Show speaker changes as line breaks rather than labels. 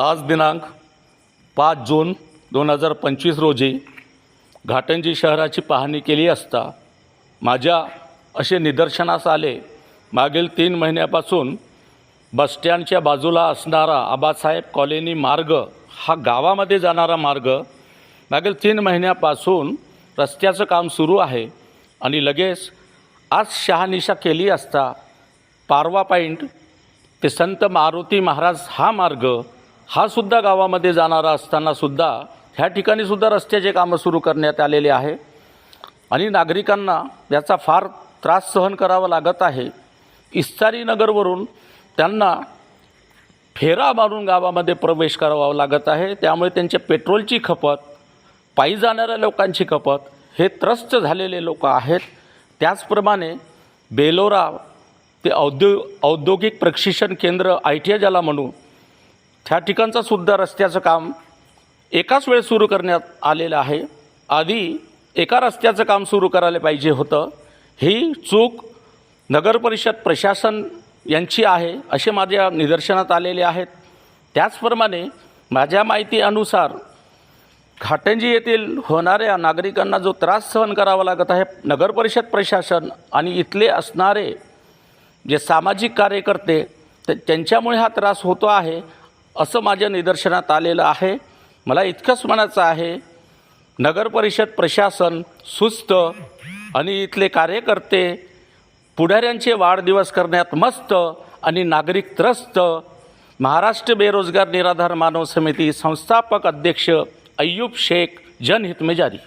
आज दिनांक पाच जून दोन हजार पंचवीस रोजी घाटंजी शहराची पाहणी केली असता माझ्या असे निदर्शनास आले. मागील तीन महिन्यापासून बसस्टँडच्या बाजूला असणारा आबासाहेब कॉलनी मार्ग हा गावामध्ये जाणारा मार्ग. मागील तीन महिन्यापासून रस्त्याचं काम सुरू आहे आणि लगेच आज शहानिशा केली असता पारवा पॉईंट ते संत मारुती महाराज हा मार्ग हा सुद्धा गावामध्ये जाणारा असतानासुद्धा ह्या ठिकाणीसुद्धा रस्त्याचे कामं सुरू करण्यात आलेले आहे. आणि नागरिकांना याचा फार त्रास सहन करावा लागत आहे. इस्तारी नगरवरून त्यांना फेरा मारून गावामध्ये प्रवेश करावा लागत आहे. त्यामुळे त्यांच्या पेट्रोलची खपत पायी जाणाऱ्या लोकांची खपत हे त्रस्त झालेले लोक आहेत. त्याचप्रमाणे बेलोरा ते औद्यो औद्योगिक प्रशिक्षण केंद्र आय टी आय ज्याला म्हणू त्या ठिकाणचं सुद्धा रस्त्याचं काम एकाच वेळ सुरू करण्यात आलेलं आहे. आधी एका रस्त्याचं काम सुरू करायला पाहिजे होतं. ही चूक नगरपरिषद प्रशासन यांची आहे असे माझ्या निदर्शनात आलेले आहेत. त्याचप्रमाणे माझ्या माहितीनुसार घाटंजी येथील होणाऱ्या नागरिकांना जो त्रास सहन करावा लागत आहे नगरपरिषद प्रशासन आणि इथले असणारे जे सामाजिक कार्यकर्ते त्यांच्यामुळे हा त्रास होतो आहे. असं माझ्या निदर्शनात आलेलं आहे. मला इतकंच म्हणायचं आहे नगरपरिषद प्रशासन सुस्त आणि इथले कार्यकर्ते पुढाऱ्यांचे वाढदिवस करण्यात मस्त आणि नागरिक त्रस्त महाराष्ट्र बेरोजगार निराधार मानव समिती संस्थापक अध्यक्ष अय्यूब शेख जनहित में जारी